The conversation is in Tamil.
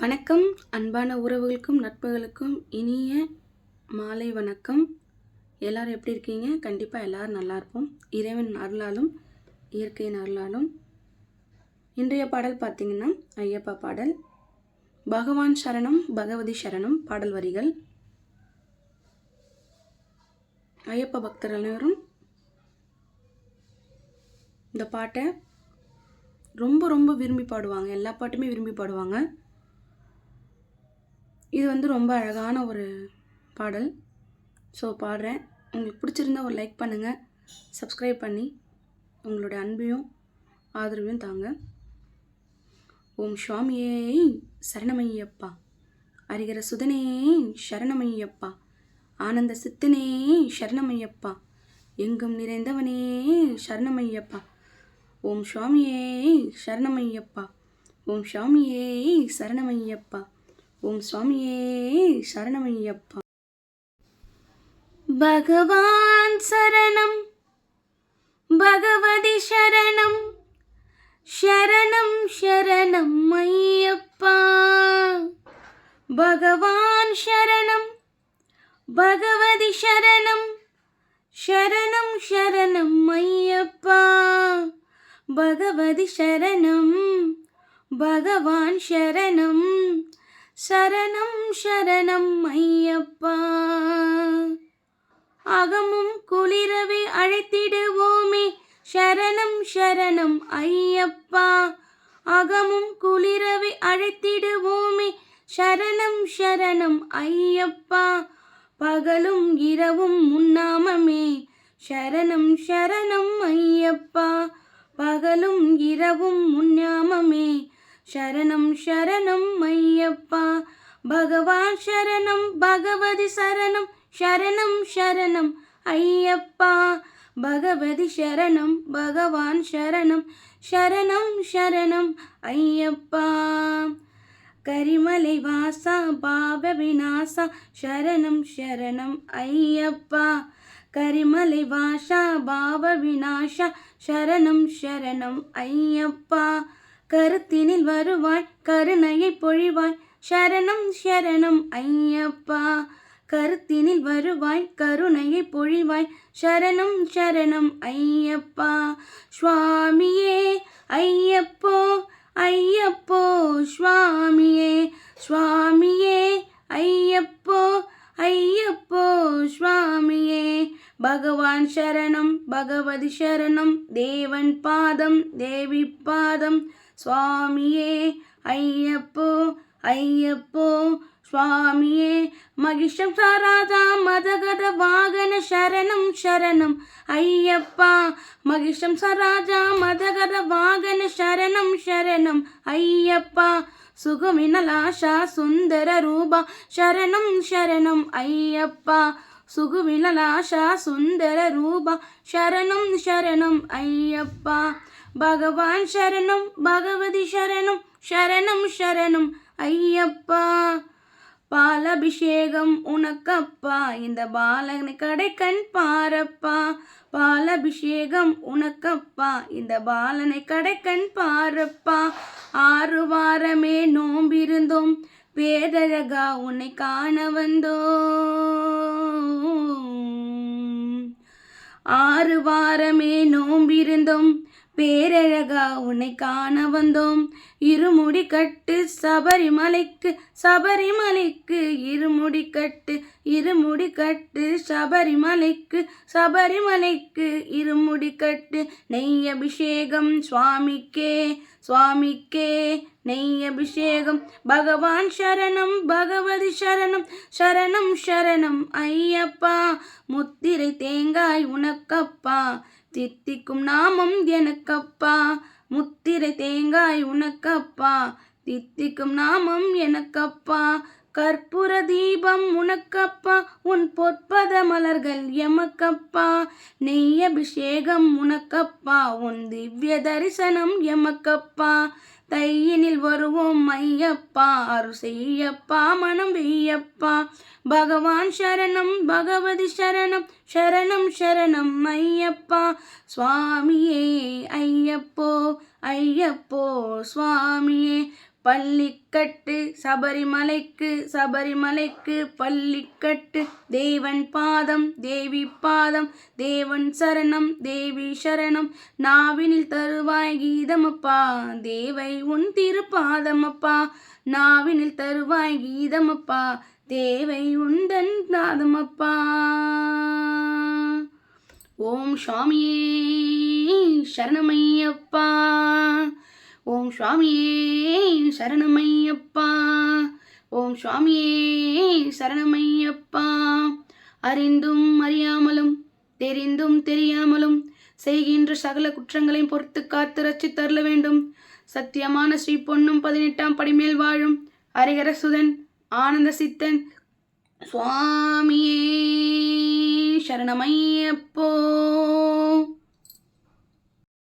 வணக்கம். அன்பான உறவுகளுக்கும் நட்புகளுக்கும் இனிய மாலை வணக்கம். எல்லோரும் எப்படி இருக்கீங்க? கண்டிப்பாக எல்லோரும் நல்லா இருப்போம். இறைவன் அருளாலும் இயற்கையின் அருளாலும். இன்றைய பாடல் பார்த்தீங்கன்னா ஐயப்பா பாடல். பகவான் சரணம் பகவதி சரணம் பாடல் வரிகள். ஐயப்ப பக்தர் அனைவரும் இந்த பாட்டை ரொம்ப ரொம்ப விரும்பி பாடுவாங்க. எல்லா பாட்டுமே விரும்பி பாடுவாங்க. இது வந்து ரொம்ப அழகான ஒரு பாடல். ஸோ பாடுறேன். உங்களுக்கு பிடிச்சிருந்தா ஒரு லைக் பண்ணுங்கள் சப்ஸ்கிரைப் பண்ணி உங்களுடைய அன்பையும் ஆதரவையும் தாங்க. ஓம் சுவாமியே சரணமையப்பா. அறிகிற சுதனே சரணமையப்பா. ஆனந்த சித்தனே சரணமையப்பா. எங்கும் நிறைந்தவனே சரணமையப்பா. ஓம் சுவாமியே சரணமையப்பா. ஓம் சுவாமியே சரணமையப்பா. ஓம் சுவாமியே சரணமையப்பா பகவான் சரணம் பகவதி சரணம் சரணம் சரணம் ஐயப்பா. பகவான் சரணம் பகவதி சரணம் சரணம் சரணம் ஐயப்பா. பகவதி சரணம் பகவான் சரணம் சரணம் சரணம் ஐயப்பா. அகமும் குளிரவே அழைத்திடுவோமே. சரணம் சரணம் ஐயப்பா. அகமும் குளிரவே அழைத்திடுவோமே. சரணம் சரணம் ஐயப்பா. பகலும் இரவும் உண்ணாமமே சரணம் சரணம் ஐயப்பா. பகலும் இரவும் உண்ணாமமே சரணம் சரணம் ஐயப்பா. பகவான் சரணம் பகவதி சரணம் சரணம் சரணம் ஐயப்பா. பகவதி சரணம் பகவான் சரணம் சரணம் சரணம் ஐயப்பா. கரிமலை வாசா பாவ விநாசா சரணம் சரணம் ஐயப்பா. கரிமலை வாசா பாவ விநாசா சரணம் சரணம் ஐயப்பா. கருத்தினில் வருவாய் கருணையை பொழிவாய். சரணம் சரணம் ஐயப்பா. கருத்தினில் வருவாய் கருணையை பொழிவாய். சரணம் சரணம் ஐயப்பா. சுவாமியே ஐயப்போ ஐயப்போ சுவாமியே. சுவாமியே ஐயப்போ ஐயப்போ சுவாமியே. பகவான் சரணம் பகவதி சரணம். தேவன் பாதம் தேவி பாதம். சுவாமியே ஐயப்போ ஐயப்போ சுவாமியே மகிஷம் சாராதா மதகத வாகன சரணம் சரணம். ஐயப்பா மகிஷம் சராஜா மதகத வாகன சரணம் சரணம். ஐயப்பா சுகவினலாஷா சுந்தர ரூபா சரணம் சரணம். ஐயப்பா சுகுவினலாஷா சுந்தர ரூபா சரணம் சரணம். ஐயப்பா பகவான் சரணம் பகவதி சரணம் சரணம் சரணம். ஐயப்பா பாலபிஷேகம் உனக்கப்பா. இந்த பாலனை கடைக்கண் பாரப்பா. பாலபிஷேகம் உனக்கப்பா. இந்த பாலனை கடைக்கண் பாரப்பா. ஆறு வாரமே நோம்பிருந்தோம். பேரழகா உன்னை காண வந்தோம். ஆறு வாரமே நோம்பிருந்தோம். பேரழகா உன்னை காண வந்தோம். இருமுடி கட்டு சபரிமலைக்கு சபரிமலைக்கு இருமுடி கட்டு இருமுடி கட்டு சபரிமலைக்கு சபரிமலைக்கு இருமுடி கட்டு. நெய் அபிஷேகம் சுவாமிக்கே சுவாமிக்கே நெய் அபிஷேகம். பகவான் சரணம் பகவதி சரணம் சரணம் சரணம் ஐயப்பா. முத்திரை தேங்காய் உனக்கப்பா. தித்திக்கும் நாமம் எனக்கப்பா. முத்திரை தேங்காய் உனக்கப்பா. தித்திக்கும் நாமம் எனக்கப்பா. கற்பூர தீபம் உனக்கப்பா. உன் பொற்பத மலர்கள் எமக்கப்பா. நெய் அபிஷேகம் உனக்கப்பா. உன் திவ்ய தரிசனம் எமக்கப்பா. தையினில் வருவோம் ஐயப்பா அரு செய்யப்பா மனம் வெய்யப்பா. பகவான் சரணம் பகவதி சரணம் சரணம் சரணம் ஐயப்பா. சுவாமியே ஐயப்போ ஐயப்போ சுவாமியே. பள்ளிக்கட்டு சபரிமலைக்கு சபரிமலைக்கு பள்ளிக்கட்டு. தேவன் பாதம் தேவி பாதம் தேவன் சரணம் தேவி சரணம். நாவினில் தருவாய் கீதமப்பா தேவை உன் திருப்பாதமப்பா. நாவினில் தருவாய் கீதமப்பா தேவை உந்தன் நாதமப்பா ஓம் சுவாமியே சரணமையப்பா. ஓம் சுவாமியே சரணமையப்பா. ஓம் சுவாமியே சரணமையப்பா. அறிந்தும் அறியாமலும் தெரிந்தும் தெரியாமலும் செய்கின்ற சகல குற்றங்களையும் பொறுத்து காத்து ரச்சி தரல வேண்டும். சத்தியமான ஸ்ரீ பொன்னும் பதினெட்டாம் படிமேல் வாழும் ஹரிகர சுதன் ஆனந்த சித்தன். சுவாமியே சரணமையப்போ.